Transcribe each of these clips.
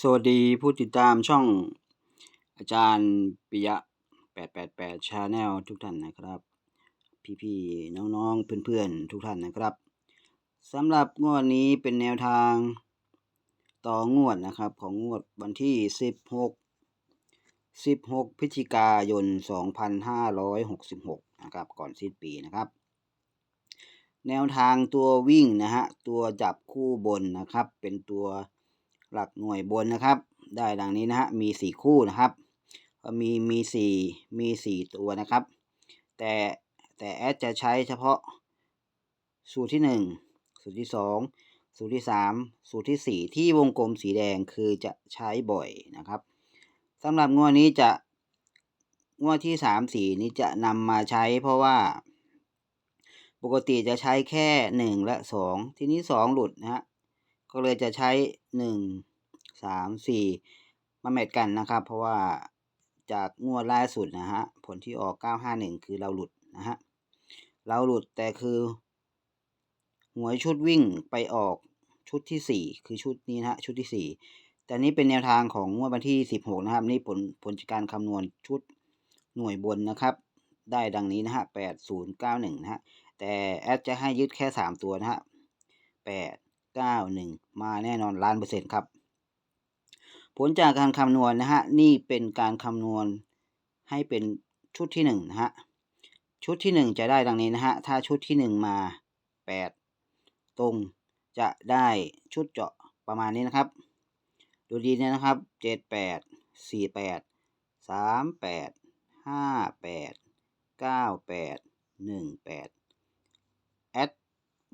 สวัสดีผู้ติดตามช่องอาจารย์ปิยะ 888 Channel ทุกท่านนะครับ พี่ๆน้องๆเพื่อนๆ ทุกท่านนะครับสำหรับงวดนี้เป็นแนวทางต่องวดนะครับ ของงวดวันที่ 16 16 พฤศจิกายน 2566 นะครับ ก่อนสิ้นปีนะครับ แนวทางตัววิ่งนะฮะ ตัวจับคู่บนนะครับ เป็นตัว หลักหน่วยบนนะครับ ได้ดังนี้นะฮะมีสี่คู่นะครับมีมีสี่มีสี่ตัวนะครับ แต่แต่แอดจะใช้เฉพาะสูตรที่หนึ่งสูตรที่สองสูตรที่สามสูตรที่สี่ที่วงกลมสีแดงคือจะใช้บ่อยนะครับสำหรับงวดนี้จะงวดที่สามสี่นี้จะนำมาใช้เพราะว่าปกติจะใช้แค่หนึ่งและสองทีนี้สองหลุดนะฮะ ก็เลยจะใช้หนึ่งสามสี่มาแมทกันนะครับ เพราะว่าจากงวดล่าสุดนะฮะผลที่ออกเก้าห้าหนึ่งคือเราหลุดนะฮะเราหลุดแต่คือหวยชุดวิ่งไปออกชุดที่สี่คือชุดนี้นะฮะชุดที่สี่แต่นี้เป็นแนวทางของงวดวันที่สิบหกนะครับ นี่ผลผลจากการคำนวณชุดหน่วยบนนะครับ ได้ดังนี้นะฮะแปดศูนย์เก้าหนึ่งนะฮะแต่แอดจะให้ยึดแค่สามตัวนะฮะแปด เก้าหนึ่งมาแน่นอนล้านเปอร์เซ็นต์ครับ ผลจากการคำนวณนะฮะ นี่เป็นการคำนวณให้เป็นชุดที่หนึ่งนะฮะ ชุดที่หนึ่งจะได้ดังนี้นะฮะ ถ้าชุดที่หนึ่งมาแปดตรงจะได้ชุดเจาะประมาณนี้นะครับ ดูดีเนี่ยนะครับเจ็ดแปดสี่แปดสามแปดห้าแปดเก้าแปดหนึ่งแปดแอด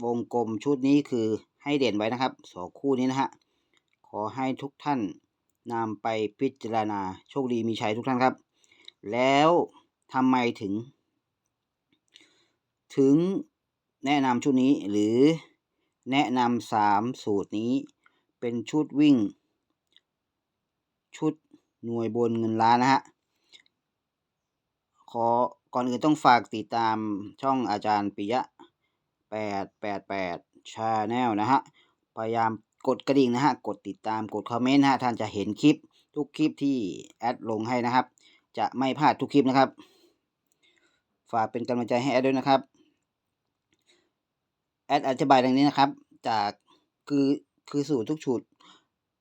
วงกลมชุดนี้คือ ให้เด่นไว้นะครับสองคู่นี้นะฮะขอให้ทุกท่านนำไปพิจารณาโชคดีมีชัยทุกท่านครับ แล้วทำไมถึง ถึงแนะนำชุดนี้หรือแนะนำสามสูตรนี้ เป็นชุดวิ่ง ชุดหน่วยบนเงินล้านนะฮะขอก่อนอื่นต้องฝากติดตามช่องอาจารย์ปิยะ 888 Channel นะฮะ พยายามกดกระดิ่งนะฮะ กดติดตาม กดคอมเมนต์นะฮะ ท่านจะเห็นคลิปทุกคลิปที่แอดลงให้นะครับ จะไม่พลาดทุกคลิปนะครับ ฝากเป็นกำลังใจให้แอดด้วยนะครับ แอดอธิบายดังนี้นะครับ จากคือคือสูตรทุกชุด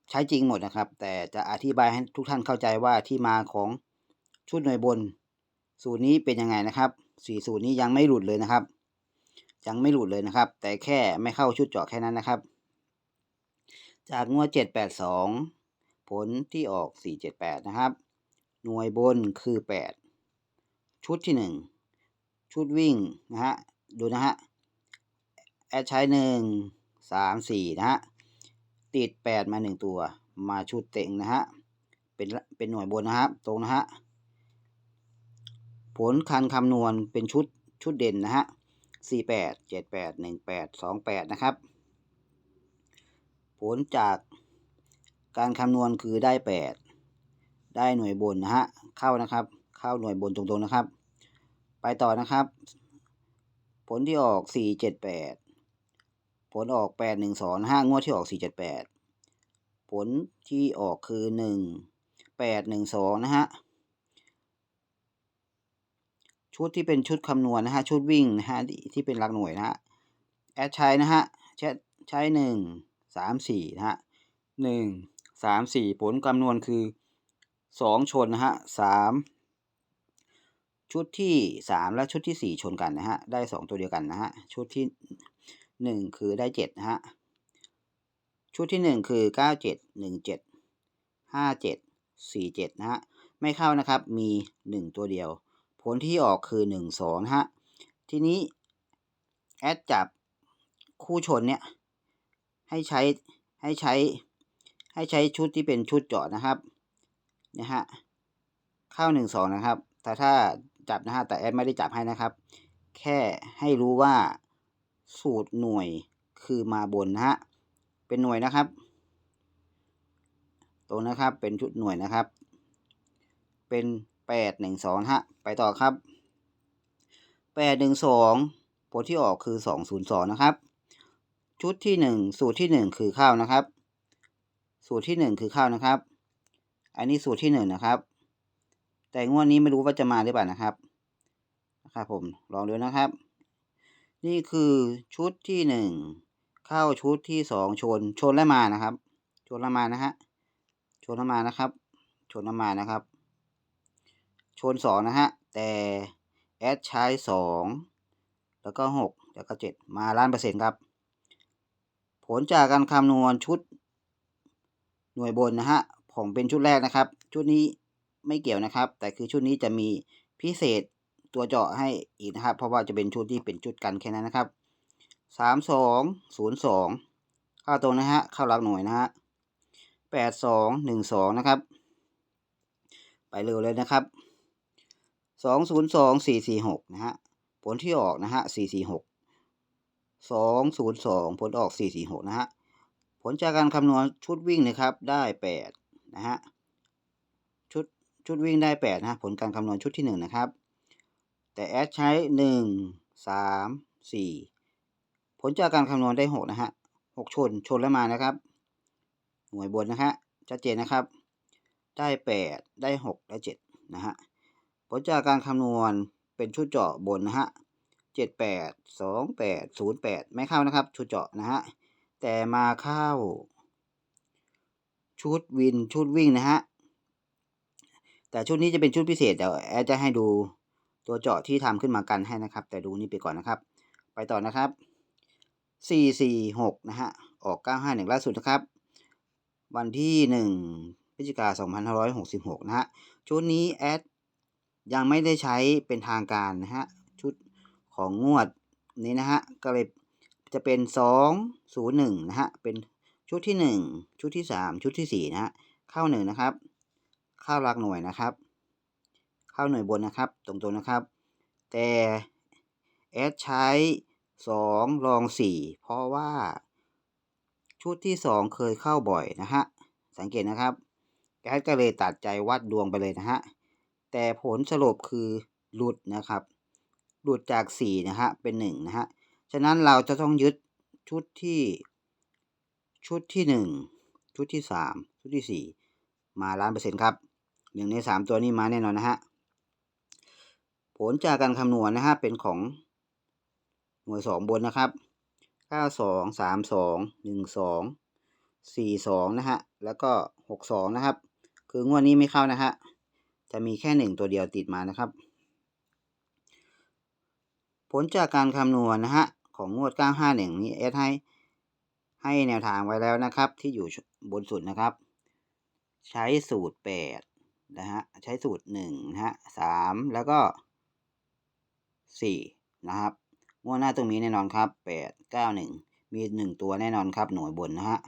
ใช้จริงหมดนะครับ แต่จะอธิบายให้ทุกท่านเข้าใจว่าที่มาของชุดหน่วยบน สูตรนี้เป็นยังไงนะครับสี่สูตรนี้ยังไม่หลุดเลยนะครับ ยังไม่หลุดเลยนะครับ แต่แค่ไม่เข้าชุดเจาะแค่นั้นนะครับ จากงวดเจ็ดแปดสองผลที่ออกสี่เจ็ดแปดนะครับ หน่วยบนคือแปดชุดที่หนึ่งชุดวิ่งนะฮะ ดูนะฮะ แอดใช้หนึ่งสามสี่นะฮะ ติดแปดมาหนึ่งตัว มาชุดเต็งนะฮะ เป็นเป็นหน่วยบนนะครับ ตรงนะฮะ ผลคันคำนวณเป็นชุดชุดเด่นนะฮะ สี่แปดเจ็ดแปดหนึ่งแปดสองแปดนะครับ ผลจากการคำนวณคือได้แปดได้หน่วยบนนะฮะเข้านะครับ เข้าหน่วยบนตรงๆนะครับ ไปต่อนะครับ ผลที่ออกสี่เจ็ดแปดผลออกแปดหนึ่งสองห้างวดที่ออกสี่เจ็ดแปดผลที่ออกคือหนึ่งแปดหนึ่งสองนะฮะ ชุดที่เป็นชุดคำนวณนะฮะชุดวิ่งนะฮะที่เป็นหลักหน่วยนะฮะแอดใช้นะฮะใช้ใช้หนึ่งสามสี่นะฮะหนึ่งสามสี่ผลคำนวณคือสองชนนะฮะสามชุดที่สามและชุดที่สี่ชนกันนะฮะได้สองตัวเดียวกันนะฮะชุดที่หนึ่งคือได้เจ็ดนะฮะชุดที่หนึ่งคือเก้าเจ็ดหนึ่งเจ็ดห้าเจ็ดสี่เจ็ดนะฮะไม่เข้านะครับมีหนึ่งตัวเดียว ผลที่ออกคือหนึ่งสองนะฮะ ทีนี้แอดจับคู่ชนเนี่ยให้ใช้ให้ใช้ให้ใช้ชุดที่เป็นชุดเจาะนะครับนะฮะเข้าหนึ่งสองนะครับ แต่ถ้าจับนะฮะแต่แอดไม่ได้จับให้นะครับ แค่ให้รู้ว่าสูตรหน่วยคือมาบนนะฮะเป็นหน่วยนะครับ ตรงนะครับเป็นชุดหน่วยนะครับ เป็น แปดหนึ่งสองฮะ ไปต่อครับแปดหนึ่งสองผลที่ออกคือสองศูนย์สองนะครับ ชุดที่หนึ่งสูตรที่หนึ่งคือข้าวนะครับ สูตรที่หนึ่งคือข้าวนะครับ อันนี้สูตรที่หนึ่งนะครับ แต่งวดนี้ไม่รู้ว่าจะมาหรือเปล่านะครับนะครับผมลองดูนะครับ นี่คือชุดที่หนึ่งเข้าชุดที่สองชนชนและมานะครับ ชนและมานะฮะชนและมานะครับ ชนและมานะครับ ชนสองนะฮะ แต่แอดใช้สองแล้วก็หกแล้วก็เจ็ดมาล้านเปอร์เซ็นต์ครับ ผลจากการคำนวณชุดหน่วยบนนะฮะผมเป็นชุดแรกนะครับ ชุดนี้ไม่เกี่ยวนะครับ แต่คือชุดนี้จะมีพิเศษตัวเจาะให้อีกนะครับ เพราะว่าจะเป็นชุดที่เป็นชุดกันแค่นั้นนะครับสามสองศูนย์สองเข้าตรงนะฮะเข้าหลักหน่วยนะฮะแปดสองหนึ่งสองนะครับ ไปเร็วเลยนะครับ สองศูนย์สองสี่สี่หกนะฮะ ผลที่ออกนะฮะสี่สี่หกสองศูนย์สองผลออกสี่สี่หกนะฮะ ผลจากการคำนวณชุดวิ่งนะครับได้แปดนะฮะ ชุดชุดวิ่งได้แปดนะฮะผลการคำนวณชุดที่หนึ่งนะครับ แต่แอดใช้หนึ่งสามสี่ผลจากการคำนวณได้หกนะฮะหกชนชนแล้วมานะครับ หน่วยบนนะฮะชัดเจนนะครับ ได้แปดได้หกได้เจ็ดนะฮะ ผลจากการคำนวณเป็นชุดเจาะบนนะฮะเจ็ดแปดสองแปดศูนย์แปดไม่เข้านะครับ ชุดเจาะนะฮะแต่มาเข้า ชุดวินชุดวิ่งนะฮะแต่ชุดนี้จะเป็นชุดพิเศษเดี๋ยวแอดจะให้ดูตัวเจาะที่ทำขึ้นมากันให้นะครับ แต่ดูนี่ไปก่อนนะครับ ไปต่อนะครับสี่สี่หกนะฮะออกเก้าห้าหนึ่งล่าสุดนะครับ วันที่หนึ่งพฤศจิกาสองพันห้าร้อยหกสิบหกนะฮะชุดนี้แอด ยังไม่ได้ใช้เป็นทางการนะฮะ ชุดของงวดนี้นะฮะ ก็เลยจะเป็นสองศูนย์หนึ่งนะฮะ เป็นชุดที่หนึ่งชุดที่สามชุดที่สี่นะฮะ เข้าหนึ่งนะครับ เข้าหลักหน่วยนะครับ เข้าหน่วยบนนะครับ ตรงๆนะครับ แต่แอดใช้สองรองสี่เพราะว่า ชุดที่สองเคยเข้าบ่อยนะฮะ สังเกตนะครับแอดก็เลยตัดใจวัดดวงไปเลยนะฮะ แต่ผลสรุปคือหลุดนะครับ หลุดจากสี่นะฮะ เป็นหนึ่งนะฮะ ฉะนั้นเราจะต้องยึดชุดที่ ชุดที่หนึ่งชุดที่สามชุดที่สี่มาล้านเปอร์เซ็นต์ครับหนึ่งในสามตัวนี้มาแน่นอนนะฮะ ผลจากการคำนวณนะฮะ เป็นของหน่วยสองบนนะครับเก้าสองสามสองหนึ่งสองสี่สองนะฮะ แล้วก็หกสองนะครับ คืองวดนี้ไม่เข้านะฮะ จะมีแค่หนึ่งตัวเดียวติดมานะครับ ผลจากการคำนวณนะฮะของงวด 951 นี้เอสให้ให้แนวทางไว้แล้วนะครับ ที่อยู่บนสุดนะครับ ใช้สูตร 8 นะฮะ ใช้สูตร1นะฮะ3แล้วก็ 4 นะครับ งวดหน้าตรงนี้แน่นอนครับ 8 9 1 มี 1 ตัวแน่นอนครับ หน่วยบนนะฮะ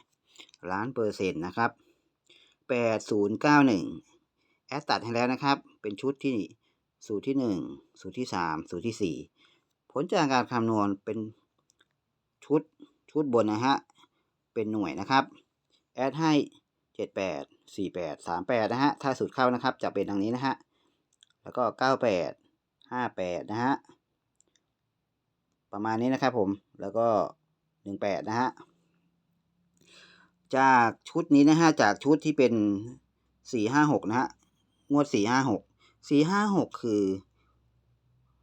ล้านเปอร์เซ็นต์นะครับ 8091 แอดตัดให้แล้วนะครับ เป็นชุดที่สูตรที่ 1 สูตรที่ 3 สูตรที่ 4 ผลจากการคำนวณเป็นชุดชุดบนนะฮะ เป็นหน่วยนะครับ แอดให้ 78 48 38 นะฮะ ถ้าสูตรเข้านะครับ จะเป็นดังนี้นะฮะ แล้วก็ 98 58 นะฮะ ประมาณนี้นะครับผม แล้วก็ 18 นะฮะ จากชุดนี้นะฮะ จากชุดที่เป็น 456 นะฮะ งวด456 456คือ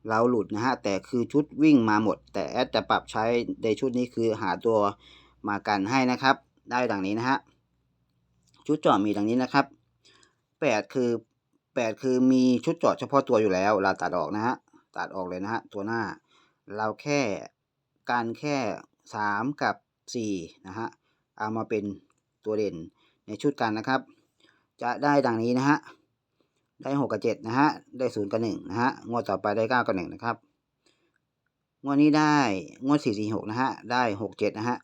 เราหลุดนะฮะ แต่คือชุดวิ่งมาหมด แต่แอดจะปรับใช้ในชุดนี้คือหาตัวมากันให้นะครับ ได้ดังนี้นะฮะ ชุดเจาะมีดังนี้นะครับ8คือ8คือมีชุดเจาะเฉพาะตัวอยู่แล้ว เราตัดออกนะฮะ ตัดออกเลยนะฮะ ตัวหน้า เราแค่การแค่3กับ4นะฮะ เอามาเป็นตัวเด่นในชุดกันนะครับ จะได้ดังนี้นะฮะ ได้หกกับเจ็ดนะฮะ ได้ศูนย์กับหนึ่งนะฮะ งวดต่อไปได้เก้ากับหนึ่งนะครับ งวดนี้ได้งวดสี่สี่หกนะฮะ ได้หกเจ็ดนะฮะ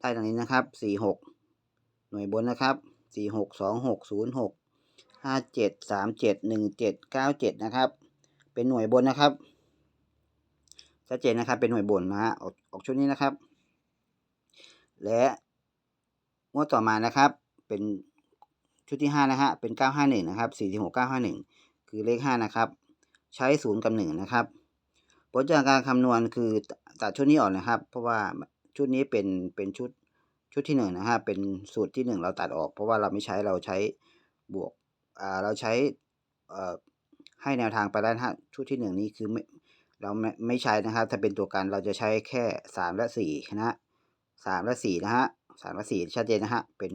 ได้ดังนี้นะครับสี่หกหน่วยบนนะครับสี่หกสองหกศูนย์หกห้าเจ็ดสามเจ็ดหนึ่งเจ็ดเก้าเจ็ดนะครับ เป็นหน่วยบนนะครับชัดเจนนะครับ เป็นหน่วยบนนะฮะ ออกออกชุดนี้นะครับ และงวดต่อมานะครับ เป็น ชุดที่ห้านะฮะ เป็นเก้าห้าหนึ่งนะครับสี่สิบหกเก้าห้าหนึ่งคือเลขห้านะครับ ใช้ศูนย์กับหนึ่งนะครับผลจากการคำนวณคือตัดชุดนี้ออกนะครับ เพราะว่าชุดนี้เป็นเป็นชุดชุดที่หนึ่งนะฮะ เป็นสูตรที่หนึ่งเราตัดออก เพราะว่าเราไม่ใช้เราใช้บวกอ่าเราใช้เอ่อให้แนวทางไปแล้วฮะชุดที่หนึ่งนี้คือไม่เราไม่ไม่ใช้นะครับถ้าเป็นตัวกันเราจะใช้แค่สามและสี่นะฮะสามและสี่นะฮะสามและสี่ชัดเจนนะฮะเป็น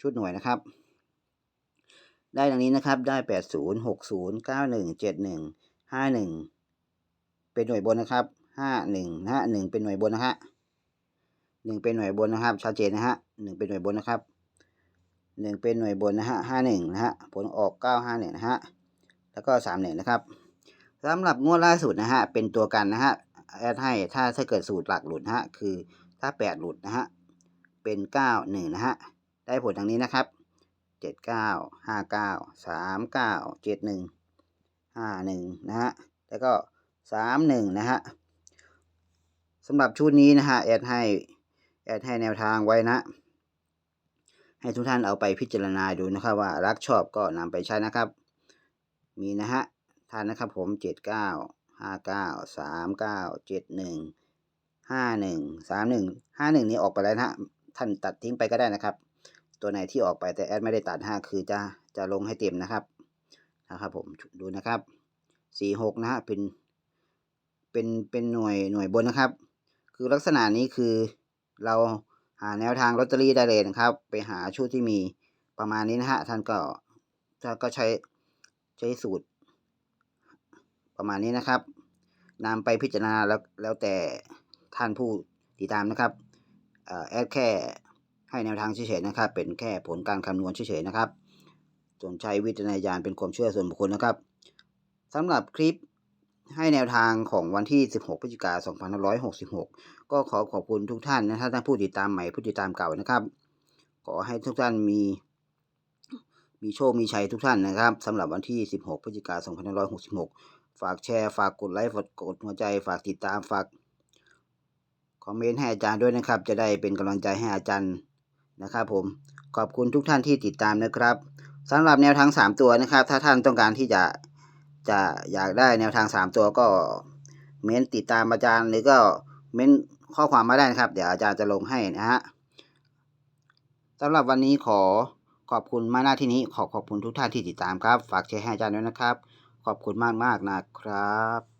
ชุดหน่วยนะครับ ได้ดังนี้นะครับ ได้แปดศูนย์หกศูนย์เก้าหนึ่งเจ็ดหนึ่งห้าหนึ่งเป็นหน่วยบนนะครับห้าหนึ่งนะฮะหนึ่งเป็นหน่วยบนนะฮะหนึ่งเป็นหน่วยบนนะครับ ชัดเจนนะฮะหนึ่งเป็นหน่วยบนนะครับหนึ่งเป็นหน่วยบนนะฮะห้าหนึ่งนะฮะ ผลออกเก้าห้าหนึ่งนะฮะ แล้วก็สามหนึ่งนะครับสำหรับงวดล่าสุดนะฮะ เป็นตัวกันนะฮะแอดให้ถ้าถ้าเกิดสูตรหลักหลุดนะฮะ คือถ้าแปดหลุดนะฮะ เป็นเก้าหนึ่งนะฮะ ได้ผลดังนี้นะครับ เจ็ดเก้าห้าเก้าสามเก้าเจ็ดหนึ่งห้าหนึ่งนะฮะแล้วก็สามหนึ่งนะฮะสำหรับชุดนี้นะฮะแอดให้แอดให้แนวทางไว้นะ ให้ทุกท่านเอาไปพิจารณาดูนะครับว่ารักชอบก็นำไปใช้นะครับ มีนะฮะท่านนะครับผมเจ็ดเก้าห้าเก้าสามเก้าเจ็ดหนึ่งห้าหนึ่งสามหนึ่งห้าหนึ่งนี้ออกไปแล้วนะฮะท่านตัดทิ้งไปก็ได้นะครับ ตัวไหนที่ออกไปแต่แอดไม่ได้ตัดห้าคือจะจะลงให้เต็มนะครับนะครับผมดูนะครับสี่หกนะฮะเป็นเป็นเป็นหน่วยหน่วยบนนะครับ คือลักษณะนี้คือเราหาแนวทางลอตเตอรี่ได้เลยนะครับ ไปหาชุดที่มีประมาณนี้นะฮะท่านก็ท่านก็ใช้ใช้สูตร ประมาณนี้นะครับนำไปพิจารณาแล้วแล้วแต่ท่านผู้ติดตามนะครับแอดแค่ ให้แนวทางเฉยๆนะครับ เป็นแค่ผลการคำนวณเฉยๆนะครับจงใช้วิจารณญาณเป็นความเชื่อส่วนบุคคลนะครับสำหรับคลิปให้แนวทางของวันที่ 16 พฤศจิกายน 2566 ก็ขอขอบคุณทุกท่านนะท่านผู้ติดตามใหม่ผู้ติดตามเก่านะครับ ขอให้ทุกท่านมี มีโชค มีชัยทุกท่านนะครับสำหรับวันที่ 16 พฤศจิกายน 2566 ฝากแชร์ ฝากกดไลค์ ฝากกดหัวใจ ฝากติดตาม ฝากคอมเมนต์ให้อาจารย์ด้วยนะครับ จะได้เป็นกำลังใจให้อาจารย์ นะครับผมขอบคุณทุกท่านที่ติดตามนะครับสำหรับแนวทาง 3 ตัวนะครับ ถ้าท่านต้องการที่จะจะอยากได้แนวทาง 3 ตัวก็เม้นติดตามอาจารย์หรือก็เม้นข้อความมาได้นะครับ เดี๋ยวอาจารย์จะลงให้นะฮะสำหรับวันนี้ขอขอบคุณมาหน้าที่นี้ขอขอบคุณทุกท่านที่ติดตามครับ ฝากแชร์ให้อาจารย์ด้วยนะครับ ขอบคุณมากๆนะครับ